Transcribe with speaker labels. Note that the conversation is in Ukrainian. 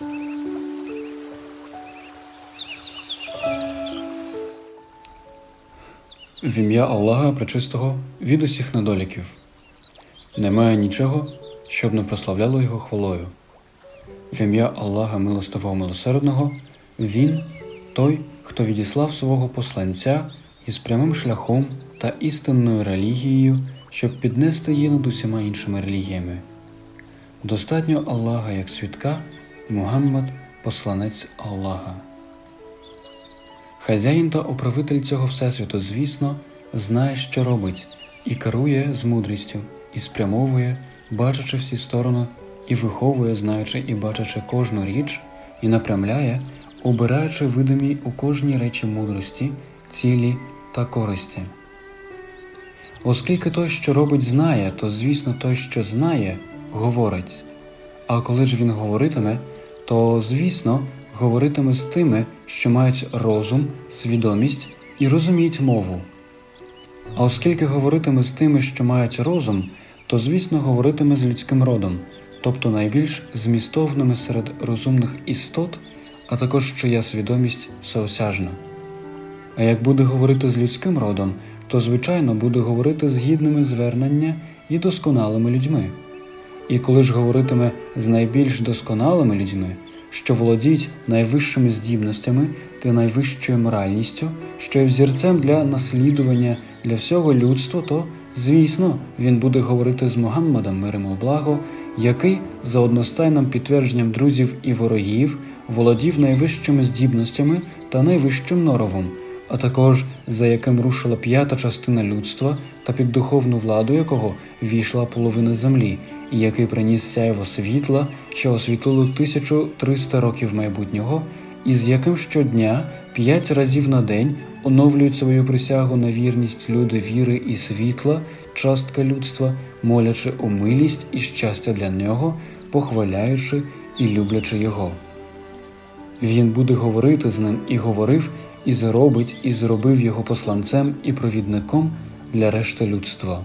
Speaker 1: В ім'я Аллаха Пречистого від усіх недоліків. Немає нічого, щоб не прославляло його хвалою. В ім'я Аллаха Милостивого Милосердного, Він той, хто відіслав свого посланця із прямим шляхом та істинною релігією, щоб піднести її над усіма іншими релігіями. Достатньо Аллаха як свідка, Мухаммад посланець Аллаха. Хазяїн та управитель цього всесвіту, звісно, знає, що робить, і керує з мудрістю, і спрямовує, бачачи всі сторони, і виховує, знаючи і бачачи кожну річ, і напрямляє, обираючи видимі у кожній речі мудрості, цілі та користі. Оскільки той, що робить, знає, то звісно той, що знає, говорить. А коли ж він говоритиме, то звісно говоритиме з тими, що мають розум, свідомість і розуміють мову. А оскільки говоритиме з тими, що мають розум, то звісно говоритиме з людським родом, тобто найбільш змістовними серед розумних істот, а також чия свідомість всеосяжна. А як буде говорити з людським родом, то звичайно буде говорити з гідними звернення і досконалими людьми. І коли ж говоритиме з найбільш досконалими людьми, що володіють найвищими здібностями та найвищою моральністю, що є взірцем для наслідування для всього людства, то, звісно, він буде говорити з Мухаммадом мир йому благо, який, за одностайним підтвердженням друзів і ворогів, володів найвищими здібностями та найвищим норовом, а також за яким рушила п'ята частина людства та під духовну владу якого війшла половина землі, і який приніс сяйво світла, що освітлило 1300 років майбутнього, і з яким щодня п'ять разів на день оновлюють свою присягу на вірність люди віри і світла, частка людства, молячи у милість і щастя для нього, похваляючи і люблячи його. Він буде говорити з ним і говорив, і зробить, і зробив його посланцем і провідником для решти людства.